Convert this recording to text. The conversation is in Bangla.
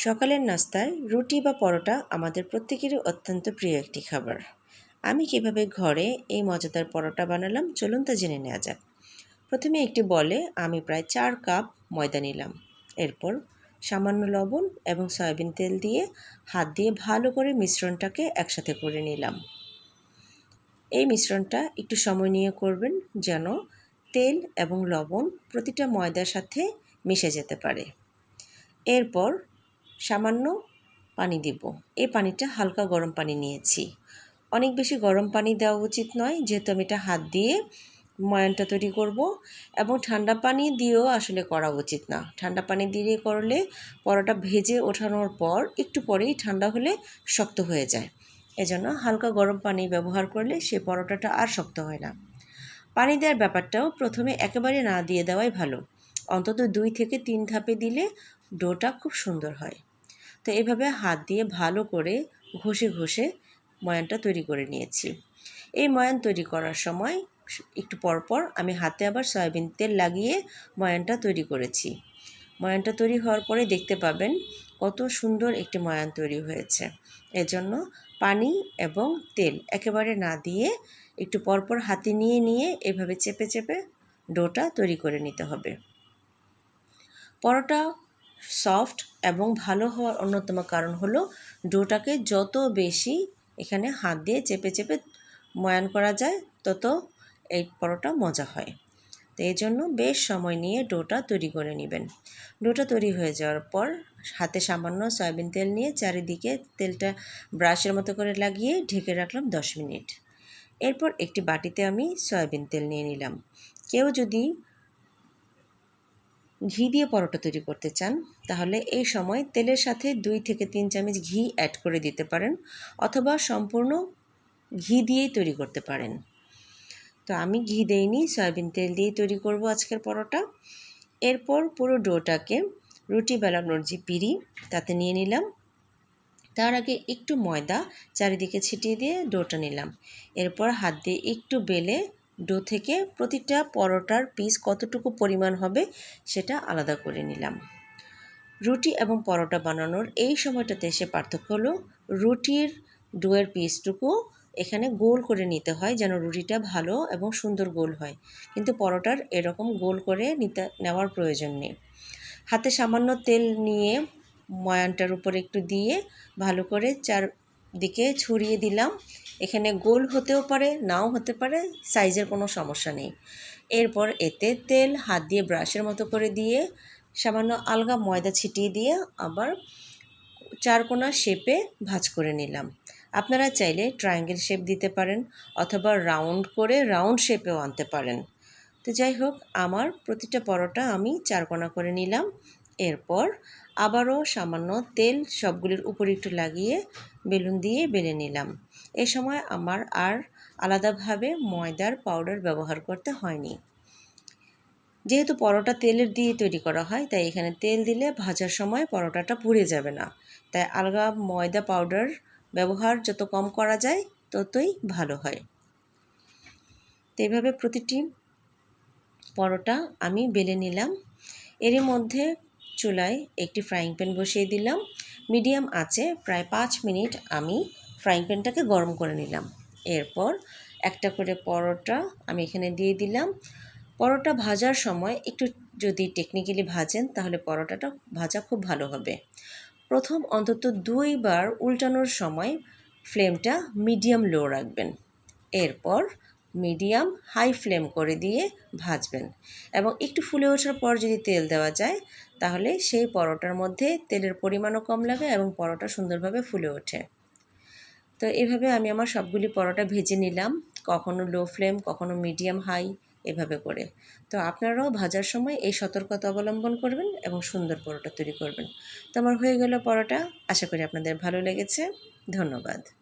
সকালের নাস্তায় রুটি বা পরোটা আমাদের প্রত্যেকেরই অত্যন্ত প্রিয় একটি খাবার। আমি কীভাবে ঘরে এই মজাদার পরোটা বানালাম চলুন তা জেনে নেওয়া যাক। প্রথমে একটি বলে আমি প্রায় চার কাপ ময়দা নিলাম। এরপর সামান্য লবণ এবং সয়াবিন তেল দিয়ে হাত দিয়ে ভালো করে মিশ্রণটাকে একসাথে করে নিলাম। এই মিশ্রণটা একটু সময় নিয়ে করবেন যেন তেল এবং লবণ প্রতিটা ময়দার সাথে মিশে যেতে পারে। এরপর সামান্য পানি দিব। এই পানিটা হালকা গরম পানি নিয়েছি। অনেক বেশি গরম পানি দেওয়া উচিত নয়, যেহেতু আমি এটা হাত দিয়ে ময়ানটা তৈরি করব এবং ঠান্ডা পানি দিয়েও আসলে করা উচিত না। ঠান্ডা পানি দিয়ে করলে পরোটা ভেজে ওঠানোর পর একটু পরেই ঠান্ডা হলে শক্ত হয়ে যায়। এজন্য হালকা গরম পানি ব্যবহার করলে সে পরোটাটা আর শক্ত হয় না। পানি দেওয়ার ব্যাপারটাও প্রথমে একেবারে না দিয়ে দেওয়াই ভালো। অন্তত দুই থেকে তিন ধাপে দিলে ডোটা খুব সুন্দর হয়। তো এইভাবে হাত দিয়ে ভালো করে ঘষে ঘষে ময়ানটা তৈরি করে নিয়েছি। এই ময়ান তৈরি করার সময় একটু পরপর আমি হাতে আবার সয়াবিন তেল লাগিয়ে ময়ানটা তৈরি করেছি। ময়ানটা তৈরি হওয়ার পরে দেখতে পাবেন কত সুন্দর একটি ময়ান তৈরি হয়েছে। এজন্য পানি এবং তেল একেবারে না দিয়ে একটু পরপর হাতে নিয়ে নিয়ে এভাবে চেপে চেপে ডোটা তৈরি করে নিতে হবে। পরোটা সফট এবং ভালো হওয়ার অন্যতম কারণ হলো ডোটাকে যত বেশি এখানে হাত দিয়ে চেপে চেপে ময়ান করা যায়, তত এই পরোটা মজা হয়। তো এই জন্য বেশ সময় নিয়ে ডোটা তৈরি করে নেবেন। ডোটা তৈরি হয়ে যাওয়ার পর হাতে সামান্য সয়াবিন তেল নিয়ে চারিদিকে তেলটা ব্রাশের মতো করে লাগিয়ে ঢেকে রাখলাম দশ মিনিট। এরপর একটি বাটিতে আমি সয়াবিন তেল নিয়ে নিলাম। কেউ যদি ঘি দিয়ে পরোটা তৈরি করতে চান, তাহলে এই সময় তেলের সাথে দুই থেকে তিন চামচ ঘি অ্যাড করে দিতে পারেন অথবা সম্পূর্ণ ঘি দিয়েই তৈরি করতে পারেন। তো আমি ঘি দেইনি, সয়াবিন তেল দিয়েই তৈরি করব আজকের পরোটা। এরপর পুরো ডোটাকে রুটি বেলানোর যে পিড়ি, তাতে নিয়ে নিলাম। তার আগে একটু ময়দা চারিদিকে ছিটিয়ে দিয়ে ডোটা নিলাম। এরপর হাত দিয়ে একটু বেলে ডো থেকে প্রতিটা পরোটার পিস কতটুকু পরিমাণ হবে সেটা আলাদা করে নিলাম। রুটি এবং পরোটা বানানোর এই সময়টাতে এসে পার্থক্য হলো, রুটির ডোয়ের পিসটুকু এখানে গোল করে নিতে হয় যেন রুটিটা ভালো এবং সুন্দর গোল হয়। কিন্তু পরোটার এরকম গোল করে নিতে, নেওয়ার প্রয়োজন নেই। হাতে সামান্য তেল নিয়ে ময়ানটার উপর একটু দিয়ে ভালো করে চার দিকে ছড়িয়ে দিলাম। এখানে গোল হতেও পারে, নাও হতে পারে, সাইজের কোনো সমস্যা নেই। এরপর এতে তেল, হাত দিয়ে ব্রাশের মতো করে দিয়ে, সামান্য আলগা ময়দা ছিটিয়ে দিয়ে আবার চারকোনা শেপে ভাজ করে নিলাম। আপনারা চাইলে ট্রায়াঙ্গেল শেপ দিতে পারেন অথবা রাউন্ড করে রাউন্ড শেপেও আনতে পারেন। তো যাই হোক, আমার প্রতিটা পরোটা আমি চারকোনা করে নিলাম। এরপর আবারও সামান্য তেল সবগুলির উপর একটু লাগিয়ে বেলুন দিয়ে বেলে নিলাম। এ সময় আমার আর আলাদাভাবে ময়দার পাউডার ব্যবহার করতে হয়নি। যেহেতু পরোটা তেলের দিয়ে তৈরি করা হয়, তাই এখানে তেল দিলে ভাজার সময় পরোটাটা পুড়ে যাবে না। তাই আলগা ময়দা পাউডার ব্যবহার যত কম করা যায়, ততই ভালো হয়। তো এইভাবে প্রতিটি পরোটা আমি বেলে নিলাম। এরই মধ্যে চুলায় একটি ফ্রাইং প্যান বসিয়ে দিলাম। মিডিয়াম আছে প্রায় পাঁচ মিনিট আমি ফ্রাইং প্যানটাকে গরম করে নিলাম। এরপর একটা করে পরোটা আমি এখানে দিয়ে দিলাম। পরোটা ভাজার সময় একটু যদি টেকনিক্যালি ভাজেন, তাহলে পরোটাটা ভাজা খুব ভালো হবে। প্রথম অন্তত দুইবার উল্টানোর সময় ফ্লেমটা মিডিয়াম লো রাখবেন। এরপর মিডিয়াম, হাই ফ্লেম করে দিয়ে ভাজবেন। এবং একটু ফুলে ওঠার পর যদি তেল দেওয়া যায়, তাহলে সেই পরোটার মধ্যে তেলের পরিমাণও কম লাগে এবং পরোটা সুন্দরভাবে ফুলে ওঠে। তো এভাবে আমি আমার সবগুলি পরোটা ভেজে নিলাম, কখনো লো ফ্লেম কখনো মিডিয়াম হাই এভাবে করে। তো আপনারাও ভাজার সময় এই সতর্কতা অবলম্বন করবেন এবং সুন্দর পরোটা তৈরি করবেন। তো আমার হয়ে গেল পরোটা, আশা করি আপনাদের ভালো লেগেছে। ধন্যবাদ।